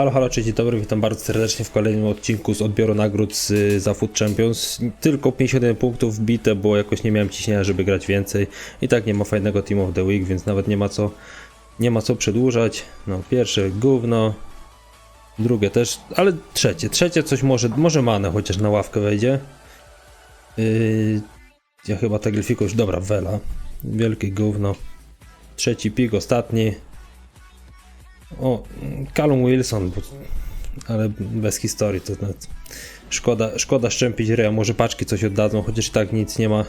Halo, halo, cześć, dobry, witam bardzo serdecznie w kolejnym odcinku z odbioru nagród z, y, za Food Champions. Tylko 51 punktów wbite, bo jakoś nie miałem ciśnienia, żeby grać więcej. I tak nie ma fajnego Team of the Week, więc nawet nie ma co, nie ma co przedłużać. No, pierwsze gówno, drugie też, ale trzecie, trzecie coś może, może manę, chociaż na ławkę wejdzie. Yy, ja chyba tak już, dobra, Vela, wielkie gówno. Trzeci pik, ostatni. O, Callum Wilson, ale bez historii to nawet szkoda, szkoda szczępić Reja, może paczki coś oddadzą, chociaż tak nic nie ma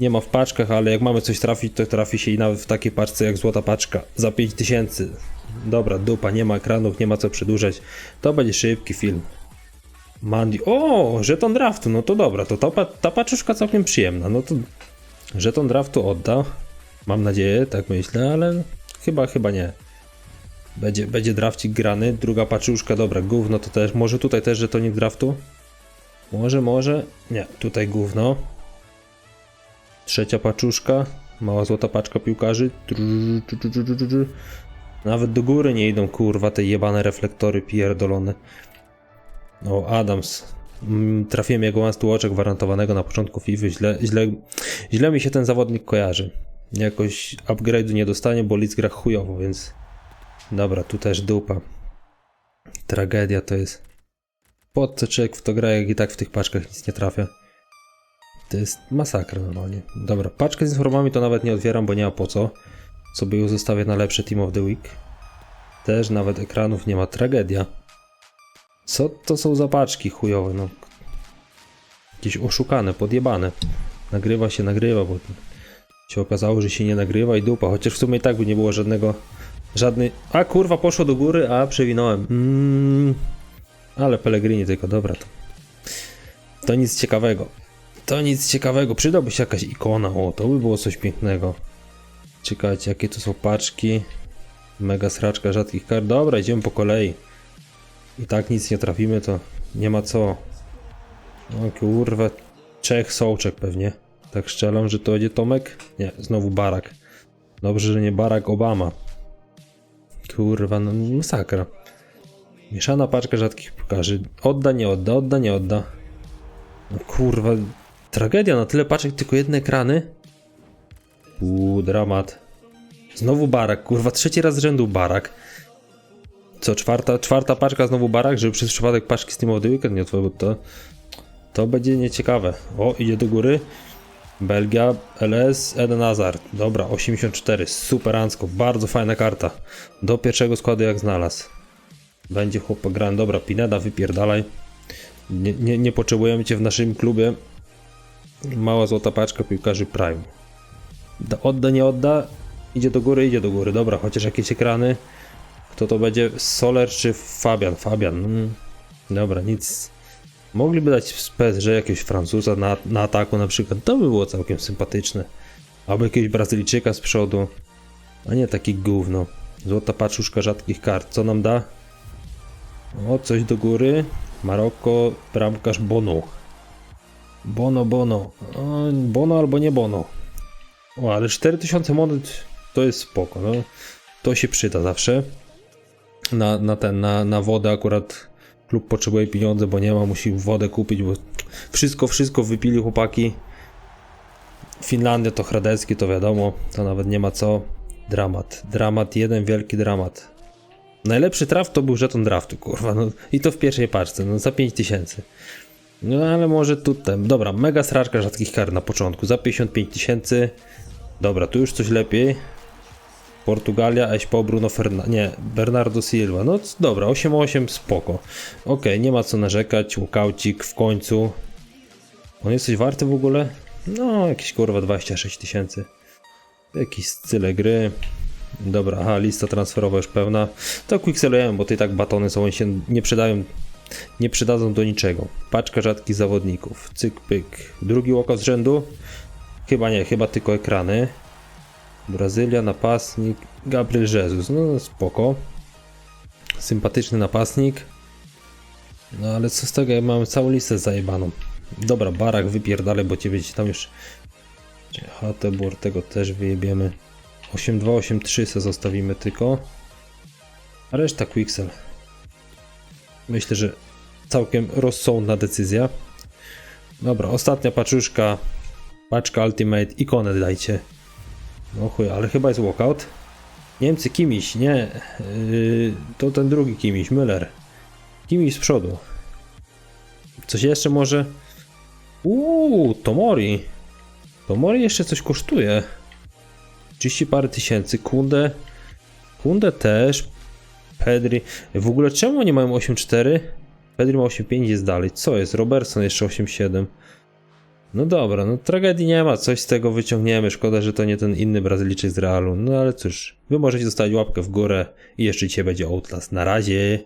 nie ma w paczkach, ale jak mamy coś trafić, to trafi się i nawet w takiej paczce jak złota paczka za 5000. Dobra, dupa, nie ma ekranów, nie ma co przedłużać. To będzie szybki film. Mandy, o, żeton draftu, no to dobra, to ta, ta paczuszka całkiem przyjemna, no to żeton draftu odda. Mam nadzieję, tak myślę, ale chyba, chyba nie. Będzie, będzie drafcik grany, druga paczuszka, dobra, gówno to też, może tutaj też żetonik draftu? Może, może, nie, tutaj gówno. Trzecia paczuszka, mała złota paczka piłkarzy. Nawet do góry nie idą, kurwa, te jebane reflektory pierdolone. O, Adams. Mm, Trafiłem jego one to watcha gwarantowanego na początku FIFA. Źle, źle, źle mi się ten zawodnik kojarzy. Jakoś upgrade'u nie dostanie, bo Leeds gra chujowo, więc... Dobra, tu też dupa. Tragedia to jest. Po co człowiek w to gra, jak i tak w tych paczkach nic nie trafia. To jest masakra normalnie. Dobra, paczkę z informami to nawet nie otwieram, bo nie ma po co. Sobie ją zostawię na lepsze Team of the Week. Też nawet ekranów nie ma. Tragedia. Co to są za paczki chujowe, no. Jakieś oszukane, podjebane. Nagrywa się, nagrywa, bo się okazało, że się nie nagrywa i dupa. Chociaż w sumie i tak by nie było żadnego, żadnej... A kurwa, poszło do góry, a przewinąłem. Mm, ale Pellegrini tylko, dobra to. To nic ciekawego. To nic ciekawego. Przydałby się jakaś ikona, o, to by było coś pięknego. Czekajcie, jakie to są paczki. Mega sraczka rzadkich kart. Dobra, idziemy po kolei. I tak nic nie trafimy, to nie ma co. O kurwa, Czech Sołczek pewnie. Tak strzelam, że to będzie Tomek? Nie, znowu Barak. Dobrze, że nie Barack Obama. Kurwa, no masakra. Mieszana paczka rzadkich piłkarzy. Odda, nie odda, odda, nie odda. No kurwa, tragedia na tyle paczek, tylko jedne ekrany. Uuu, dramat. Znowu Barak, kurwa, trzeci raz z rzędu Barak. Co, czwarta, czwarta paczka znowu Barak, żeby przez przypadek paczki of the Weekend nie otworzył, to, to będzie nieciekawe. O, idzie do góry. Belgia, LS, Eden Hazard. Dobra, 84, superancko, bardzo fajna karta. Do pierwszego składu jak znalazł. Będzie chłopak grany. Dobra, Pineda, wypierdalaj. Nie, nie, nie potrzebujemy cię w naszym klubie. Mała złota paczka piłkarzy Prime. Da, odda, nie odda. Idzie do góry, idzie do góry. Dobra, chociaż jakieś ekrany. Kto to będzie? Soler czy Fabian? Fabian. Mm. Dobra, nic. Mogliby dać w PSG jakiegoś Francuza na, na ataku na przykład. To by było całkiem sympatyczne. Albo jakiegoś Brazylijczyka z przodu. A nie taki gówno. Złota paczuszka rzadkich kart. Co nam da? O, coś do góry. Maroko, bramkarz Bono. Bono, Bono. O, bono albo nie Bono. O, ale 4000 monet to jest spoko, no. To się przyda zawsze. Na, na ten, na, na wodę akurat klub potrzebuje pieniądze, bo nie ma, musi wodę kupić, bo wszystko, wszystko wypili chłopaki. Finlandia to Hradecki, to wiadomo, to nawet nie ma co. Dramat, dramat, jeden wielki dramat. Najlepszy traf to był żeton draftu, kurwa, no i to w pierwszej paczce, no za 5000. No ale może tutaj, dobra, mega sraczka rzadkich kart na początku, za 55 tysięcy. Dobra, tu już coś lepiej. Portugalia, Eśpo, Bruno Fernandes, nie, Bernardo Silva, no dobra, 8-8, spoko. Okej, nie ma co narzekać, łukaucik w końcu. On jest coś warty w ogóle? No, jakieś kurwa 26 tysięcy. Jakiś style gry. Dobra, aha, lista transferowa już pełna. To quickselujemy, bo i tak batony są, one się nie przydają, nie przydadzą do niczego. Paczka rzadkich zawodników. Cyk, pyk. Drugi walkout z rzędu? Chyba nie, chyba tylko ekrany. Brazylia, napastnik, Gabriel Jesus, no spoko. Sympatyczny napastnik. No ale co z tego, ja mamy całą listę zajebaną. Dobra, Barak wypierdalę, bo ciebie tam już... Hatebor, tego też wyjebiemy. 8-2, 8-3 se zostawimy tylko. A reszta Quixel. Myślę, że całkiem rozsądna decyzja. Dobra, ostatnia paczuszka. Paczka Ultimate. Ikonę dajcie. No chuj, ale chyba jest walkout. Niemcy, Kimiś, nie. Yy, to ten drugi Kimiś, Müller. Kimiś z przodu. Coś jeszcze może? Uuu, Tomori. Tomori jeszcze coś kosztuje. 30 parę tysięcy. Kunde. Kunde też. Pedri. W ogóle czemu nie mają 8.4? Pedri ma 8.5 jest dalej. Co jest? Robertson jeszcze 8.7. No dobra, no tragedii nie ma, coś z tego wyciągniemy. Szkoda, że to nie ten inny Brazylijczyk z Realu. No ale cóż, wy możecie zostawić łapkę w górę i jeszcze dzisiaj będzie Outlast. Na razie.